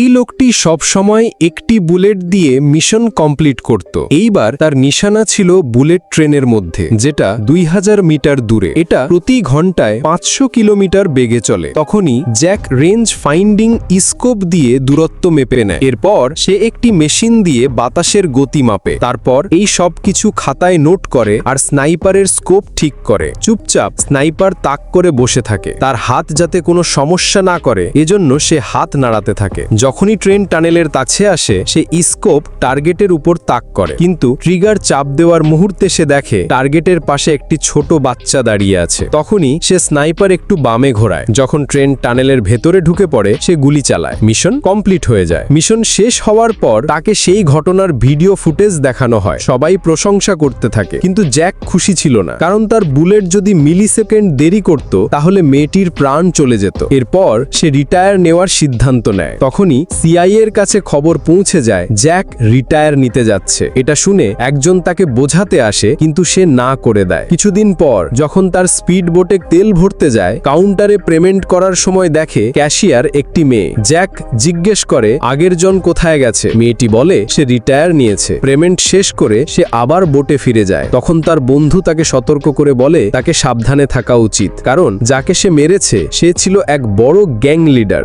এই লোকটি সবসময় একটি বুলেট দিয়ে মিশন কমপ্লিট করত। এইবার তার নিশানা ছিল বুলেট ট্রেনের মধ্যে, যেটা দুই হাজার মিটার দূরে। এটা প্রতি ঘন্টায় পাঁচশো কিলোমিটার বেগে চলে। তখনই জ্যাক রেঞ্জ ফাইন্ডিং ইস্কোপ দিয়ে দূরত্ব মেপে নেয়। এরপর সে একটি মেশিন দিয়ে বাতাসের গতি মাপে। তারপর এই সব কিছু খাতায় নোট করে আর স্নাইপারের স্কোপ ঠিক করে। চুপচাপ স্নাইপার তাক করে বসে থাকে। তার হাত যাতে কোনো সমস্যা না করে, এজন্য সে হাত নাড়াতে থাকে। যখনই ট্রেন টানেলের কাছে আসে, সে স্কোপ টার্গেটের উপর তাক করে। কিন্তু ট্রিগার চাপ দেওয়ার মুহূর্তে সে দেখে টার্গেটের পাশে একটি ছোট বাচ্চা দাঁড়িয়ে আছে। তখনই সে স্নাইপার একটু বামে ঘোরায়। যখন ট্রেন টানেলের ভেতরে ঢুকে পড়ে, সে গুলি চালায়। মিশন কমপ্লিট হয়ে যায়। মিশন শেষ হওয়ার পর তাকে সেই ঘটনার ভিডিও ফুটেজ দেখানো হয়। সবাই প্রশংসা করতে থাকে। কিন্তু জ্যাক খুশি ছিল না। কারণ তার বুলেট যদি মিলি সেকেন্ড দেরি করত, তাহলে মেয়েটির প্রাণ চলে যেত। এরপর সে রিটায়ার নেওয়ার সিদ্ধান্ত নেয়। তখনই সিআই এর কাছে খবর পৌঁছে যায়, জ্যাক রিটায়ার নিতে যাচ্ছে। এটা শুনে একজন তাকে বোঝাতে আসে, কিন্তু সে না করে দেয়। কিছুদিন পর, যখন তার স্পিড বোটে তেল ভরতে যায়, কাউন্টারে পেমেন্ট করার সময় দেখে ক্যাশিয়ার একটি মেয়ে। জ্যাক জিজ্ঞেস করে, আগের জন কোথায় গেছে? মেয়েটি বলে, সে রিটায়ার নিয়েছে। পেমেন্ট শেষ করে সে আবার বোটে ফিরে যায়। তখন তার বন্ধু তাকে সতর্ক করে বলে, তাকে সাবধানে থাকা উচিত। কারণ, যাকে সে মেরেছে, সে ছিল এক বড় গ্যাং লিডার।